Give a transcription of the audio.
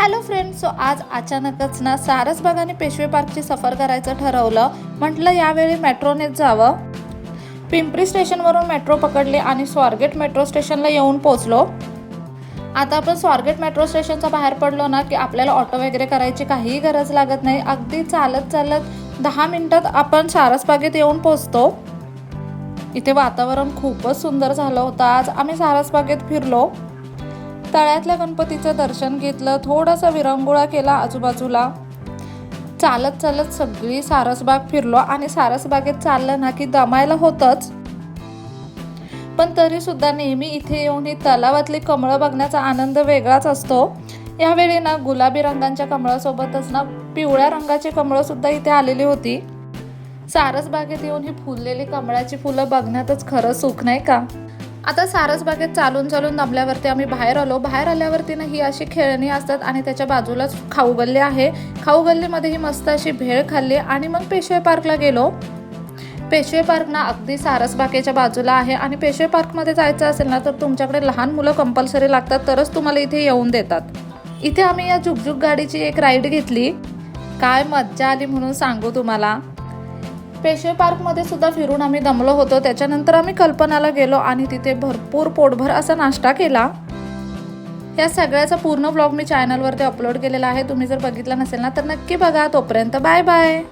Hello friend so आज अचानकच ना सारसबाग आणि पेशवे पार्कची सफर करायचं ठरवलं. म्हटलं यावेळी मेट्रोनेच जावं. पिंपरी स्टेशनवरून मेट्रो पकडली आणि स्वारगेट मेट्रो स्टेशनला येऊन पोचलो आता आपण स्वारगेट मेट्रो स्टेशनचा बाहेर पडलो ना की आपल्याला ऑटो वगैरे करायची काहीही गरज लागत नाही. अगदी चालत चालत दहा मिनिटात आपण सारसबागेत येऊन पोचतो इथे वातावरण खूपच सुंदर झालं होतं. आज आम्ही सारसबागेत फिरलो. तळ्यातल्या गणपतीचं दर्शन घेतलं थोडासा विरंगुळा केला आजूबाजूला. चालत चालत सगळी सारसबाग फिरलो आणि सारसबागेत चाललं ना की दमायला होतंच. पण तरी सुद्धा नेहमी इथे येऊन ही तलावातली कमळं बघण्याचा आनंद वेगळाच असतो. यावेळी ना गुलाबी रंगांच्या कमळासोबतच ना पिवळ्या रंगाची कमळं सुद्धा इथे आलेली होती. सारसबागेत येऊन ही फुललेली कमळाची फुलं बघण्यातच खरं सुख नाही का? आता सारसबागेत चालून चालून दमल्यावरती आम्ही बाहेर आलो. बाहेर आल्यावरती ना ही अशी खेळणी असतात आणि त्याच्या बाजूलाच खाऊ गल्ली आहे. खाऊ गल्लीमध्ये ही मस्त अशी भेळ खाल्ली आणि मग पेशवे पार्कला गेलो. पेशवे पार्क ना अगदी सारसबागेच्या बाजूला आहे आणि पेशवे पार्कमध्ये जायचं असेल ना तर तुमच्याकडे लहान मुलं कंपल्सरी लागतात तरच तुम्हाला इथे येऊन देतात. इथे आम्ही या झुकझुक गाडीची एक राईड घेतली. काय मज्जा आली म्हणून सांगू तुम्हाला. पेशवे पार्कमध्ये सुद्धा फिरून आम्ही दमलो होतो. त्याच्यानंतर आम्ही कल्पनाला गेलो आणि तिथे भरपूर पोटभर असा नाश्ता केला. या सगळ्याचा पूर्ण ब्लॉग मी चॅनलवरती अपलोड केलेला आहे. तुम्ही जर बघितला नसेल ना तर नक्की बघा. तोपर्यंत बाय बाय